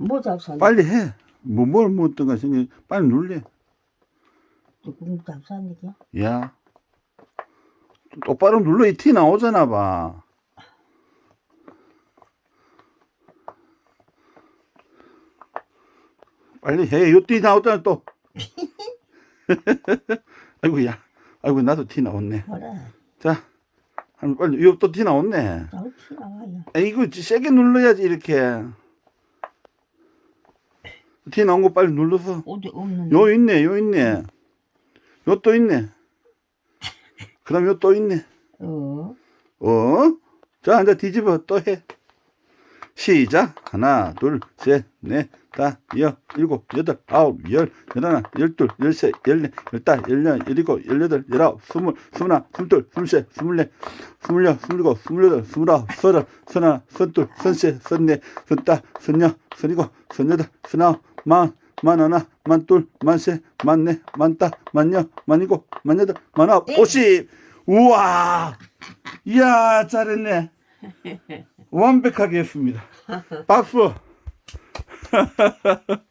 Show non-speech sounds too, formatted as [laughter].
뭐 잡사니? 빨리 해. 뭐, 뭘 못든가 생각, 빨리 눌래. 누구 잡사니? 야. 똑바로 눌러, 이 티 나오잖아, 봐. 빨리 해. 요띠 나왔잖아, 또. [laughs] 아이고, 야. 아이고, 나도 티 나왔네. 그래. 자. 한 빨리, 이거 티 나왔네. 나도 티 나와요. 이거 세게 눌러야지, 이렇게. 티 나온 거 빨리 눌러서. 어디 없는데? 요 있네, 요 있네. 요 또 있네. 그 다음 요 또 있네. 어. 어? 자, 이제 뒤집어 또 해. 시작. 하나, 둘, 셋, 넷, 다, 여, 일곱, 여덟, 아홉, 열, 열하나, 열둘, 열셋, 열넷, 열다, 열여, 열일곱, 열여덟, 열아홉, 스물, 스물하나, 스물둘, 스물셋, 스물넷, 스물여, 스물일곱, 스물여덟, 스물아홉, 서른, 서른하나, 서른둘, 서른셋, 서른넷, 서른다, 서른여, 서른일곱, 서른여덟, 서른아홉, 만, 만하나, 만둘, 만셋, 만넷, 만다, 만여, 만일곱, 만여덟, 만아홉, 오십! 우와! 이야, 잘했네. [laughs] 완벽하게 했습니다. 박수! [laughs]